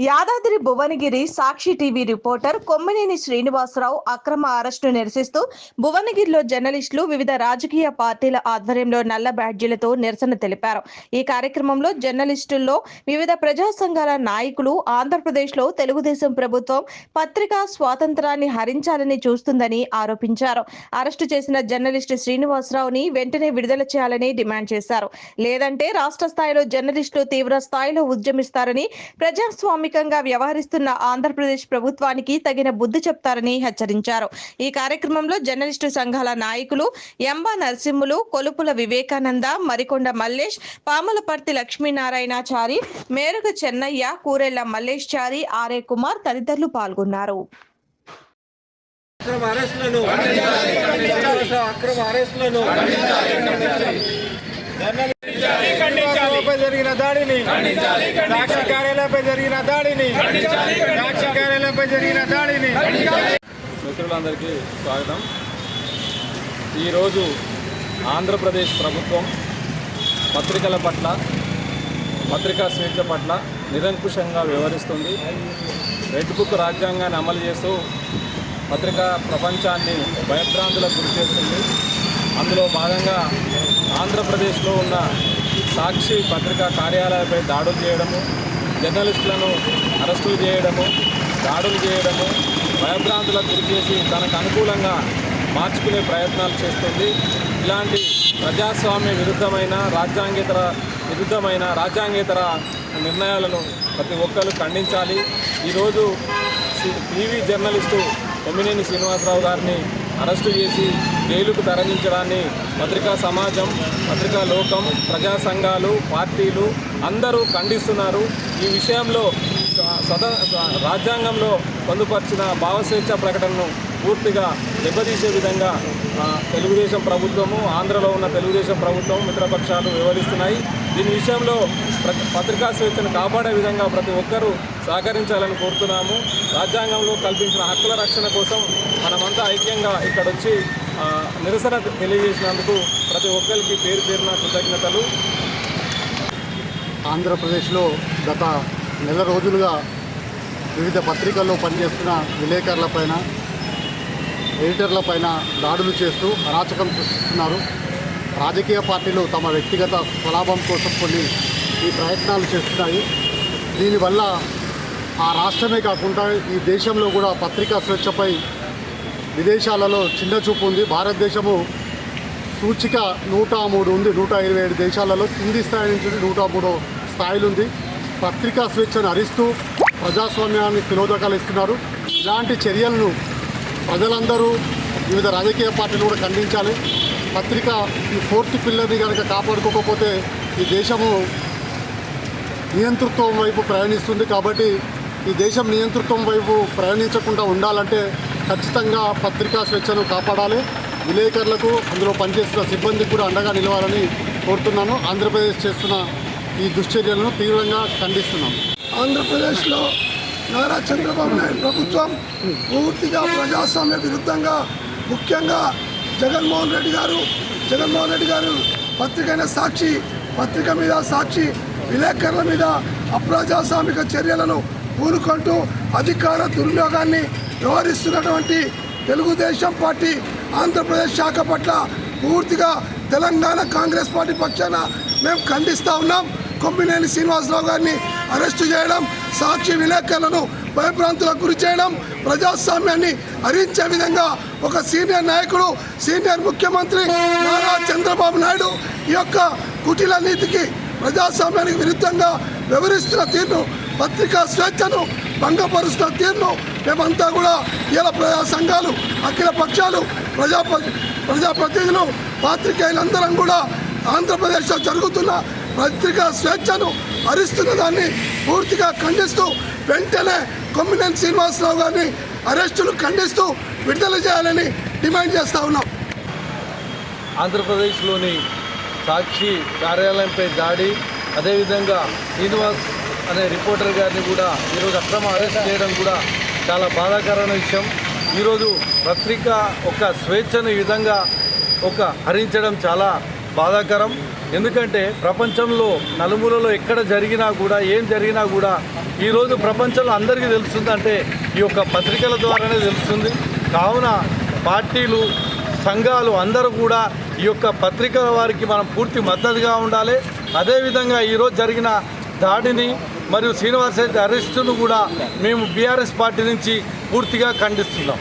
Yadadri Bhuvanagiri Sakshi TV reporter Kommineni Srinivasarao అక్రమ arrest నిరసిస్తూ భువనగిరిలో జర్నలిస్టులు వివిధ రాజకీయ పార్టీల ఆధ్వర్యంలో నల్ల బ్యాడ్జీలతో నిరసన తెలిపారు. ఈ కార్యక్రమంలో జర్నలిస్టుల్లో వివిధ ప్రజా సంఘాల నాయకులు ఆంధ్రప్రదేశ్లో తెలుగుదేశం ప్రభుత్వం పత్రికా స్వాతంత్రాన్ని హరించాలని చూస్తుందని ఆరోపించారు. అరెస్టు చేసిన జర్నలిస్టు శ్రీనివాసరావుని వెంటనే విడుదల చేయాలని డిమాండ్ చేశారు. లేదంటే రాష్ట్ర స్థాయిలో జర్నలిస్టులు తీవ్ర స్థాయిలో ఉద్యమిస్తారని ప్రజాస్వామికంగా వ్యవహరిస్తున్న ఆంధ్రప్రదేశ్ ప్రభుత్వానికి తగిన బుద్ధి చెప్తారని హెచ్చరించారు. ఈ కార్యక్రమంలో జర్నలిస్టు సంఘాల నాయకులు ఎంబా నరసింహులు కొలుపుల వివేకానంద మరికొండ మల్లేష్ పాములపర్తి లక్ష్మీనారాయణాచారి మేరుగ చెన్నయ్య కూరెళ్ళ మల్లేష్ చారి ఆర్ఏ కుమార్ తదితరులు పాల్గొన్నారు. అక్రమ అరెస్టులను అక్రమ అరెస్టులను. జర్నలిస్టులపై జరిగిన దాడిని సాక్షి కార్యాలయంపై జరిగిన దాడిని సాక్షి కార్యాలయంపై జరిగిన దాడిని. మిత్రులందరికీ స్వాగతం. ఈరోజు ఆంధ్రప్రదేశ్ ప్రభుత్వం పత్రికల పట్ల పత్రికా స్వేచ్ఛ పట్ల నిరంకుశంగా వ్యవహరిస్తుంది. రెడ్ బుక్ రాజ్యాంగాన్ని అమలు చేస్తూ పత్రికా ప్రపంచాన్ని భయభ్రాంతులకు గురి చేస్తుంది అందులో భాగంగా ఆంధ్రప్రదేశ్లో ఉన్న సాక్షి పత్రికా కార్యాలయాలపై దాడులు చేయడము జర్నలిస్టులను అరెస్టులు చేయడము దాడులు చేయడము భయభ్రాంతులకు గురి చేసి తనకు అనుకూలంగా మార్చుకునే ప్రయత్నాలు చేస్తుంది. ఇలాంటి ప్రజాస్వామ్య విరుద్ధమైన రాజ్యాంగేతర విరుద్ధమైన రాజ్యాంగేతర నిర్ణయాలను ప్రతి ఒక్కరు ఖండించాలి. ఈరోజు C- TV journalist Kommineni Srinivasarao గారిని అరెస్టు చేసి జైలుకు తరలించడాన్ని పత్రికా సమాజం పత్రికా లోకం ప్రజా సంఘాలు పార్టీలు అందరూ ఖండిస్తున్నారు. ఈ విషయంలో సద రాజ్యాంగంలో పొందుపరిచిన భావస్వేచ్ఛ ప్రకటనను పూర్తిగా దెబ్బతీసే విధంగా తెలుగుదేశం ప్రభుత్వము ఆంధ్రలో ఉన్న తెలుగుదేశం ప్రభుత్వం మిత్రపక్షాలు వివరిస్తున్నాయి. దీని విషయంలో పత్రికా స్వేచ్ఛను కాపాడే విధంగా ప్రతి ఒక్కరూ సహకరించాలని కోరుతున్నాము. రాజ్యాంగంలో కల్పించిన హక్కుల రక్షణ కోసం మనమంతా ఐక్యంగా ఇక్కడ వచ్చి నిరసన తెలియజేసినందుకు ప్రతి ఒక్కరికి పేరు పేరున కృతజ్ఞతలు. ఆంధ్రప్రదేశ్లో గత నెల రోజులుగా వివిధ పత్రికల్లో పనిచేస్తున్న విలేకరులపైన ఎడిటర్లపైన దాడులు చేస్తూ అరాచకం సృష్టిస్తున్నారు. రాజకీయ పార్టీలు తమ వ్యక్తిగత స్వలాభం కోసం కొన్ని ఈ ప్రయత్నాలు చేస్తున్నాయి. దీనివల్ల ఆ రాష్ట్రమే కాకుండా ఈ దేశంలో కూడా పత్రికా స్వేచ్ఛపై విదేశాలలో చిన్న చూపు ఉంది. భారతదేశము సూచిక నూట మూడు ఉంది. నూట ఇరవై ఏడు దేశాలలో కింది స్థాయి నుంచి నూట మూడో స్థాయిలు ఉంది. పత్రికా స్వేచ్ఛను హరిస్తూ ప్రజాస్వామ్యాన్ని తిలోదకాలు ఇస్తున్నారు. ఇలాంటి చర్యలను ప్రజలందరూ వివిధ రాజకీయ పార్టీలు కూడా ఖండించాలి. పత్రిక ఈ ఫోర్త్ పిల్లర్ని కనుక కాపాడుకోకపోతే ఈ దేశము నియంతృత్వం వైపు ప్రయాణిస్తుంది కాబట్టి ఈ దేశం నియంతృత్వం వైపు ప్రయాణించకుండా ఉండాలంటే ఖచ్చితంగా పత్రికా స్వేచ్ఛను కాపాడాలి. విలేకరులకు అందులో పనిచేస్తున్న సిబ్బందికి కూడా అండగా నిలవాలని కోరుతున్నాను. ఆంధ్రప్రదేశ్ చేస్తున్న ఈ దుశ్చర్యలను తీవ్రంగా ఖండిస్తున్నాం ఆంధ్రప్రదేశ్లో నారా చంద్రబాబు నాయుడు ప్రభుత్వం పూర్తిగా ప్రజాస్వామ్య విరుద్ధంగా ముఖ్యంగా జగన్మోహన్ రెడ్డి గారు జగన్మోహన్ రెడ్డి గారు పత్రికైన సాక్షి పత్రిక మీద సాక్షి విలేకరుల మీద అప్రజాస్వామిక చర్యలను పూనుకుంటూ అధికార దుర్వినియోగాన్ని వ్యవహరిస్తున్నటువంటి తెలుగుదేశం పార్టీ ఆంధ్రప్రదేశ్ శాఖ పట్ల పూర్తిగా తెలంగాణ కాంగ్రెస్ పార్టీ పక్షాన మేము ఖండిస్తూ ఉన్నాం. కొమ్మినేని శ్రీనివాసరావు గారిని అరెస్టు చేయడం సాక్షి విలేకరులను భయభ్రాంతులకు గురి చేయడం ప్రజాస్వామ్యాన్ని హరించే విధంగా ఒక సీనియర్ నాయకుడు సీనియర్ ముఖ్యమంత్రి నారా చంద్రబాబు నాయుడు ఈ యొక్క కుటిల నీతికి ప్రజాస్వామ్యానికి విరుద్ధంగా వ్యవహరిస్తున్న తీరును పత్రికా స్వేచ్ఛను భంగపరుస్తున్న తీరును మేమంతా కూడా ఇలా ప్రజా సంఘాలు అఖిల పక్షాలు ప్రజా ప్రజాప్రతినిధులు పాత్రికేయులందరం కూడా ఆంధ్రప్రదేశ్లో జరుగుతున్న పత్రికా స్వేచ్ఛను హరిస్తున్న దాన్ని పూర్తిగా ఖండిస్తూ వెంటనే కొమ్మినేని శ్రీనివాసరావు గారిని అరెస్టును ఖండిస్తూ విడుదల చేయాలని డిమాండ్ చేస్తూ ఉన్నాం. ఆంధ్రప్రదేశ్లోని సాక్షి కార్యాలయంపై దాడి అదేవిధంగా శ్రీనివాస్ అనే రిపోర్టర్ గారిని కూడా ఈరోజు అక్రమ అరెస్ట్ చేయడం కూడా చాలా బాధాకరమైన విషయం. ఈరోజు పత్రిక ఒక స్వేచ్ఛను ఈ విధంగా ఒక హరించడం చాలా బాధాకరం. ఎందుకంటే ప్రపంచంలో నలుమూలలో ఎక్కడ జరిగినా కూడా ఏం జరిగినా కూడా ఈరోజు ప్రపంచంలో అందరికీ తెలుస్తుందంటే ఈ యొక్క పత్రికల ద్వారానే తెలుస్తుంది. కావున పార్టీలు సంఘాలు అందరూ కూడా ఈ యొక్క పత్రికల వారికి మనం పూర్తి మద్దతుగా ఉండాలి. అదేవిధంగా ఈరోజు జరిగిన దాడిని మరియు శ్రీనివాస్ రెడ్డి అరెస్టును కూడా మేము బీఆర్ఎస్ పార్టీ నుంచి పూర్తిగా ఖండిస్తున్నాం.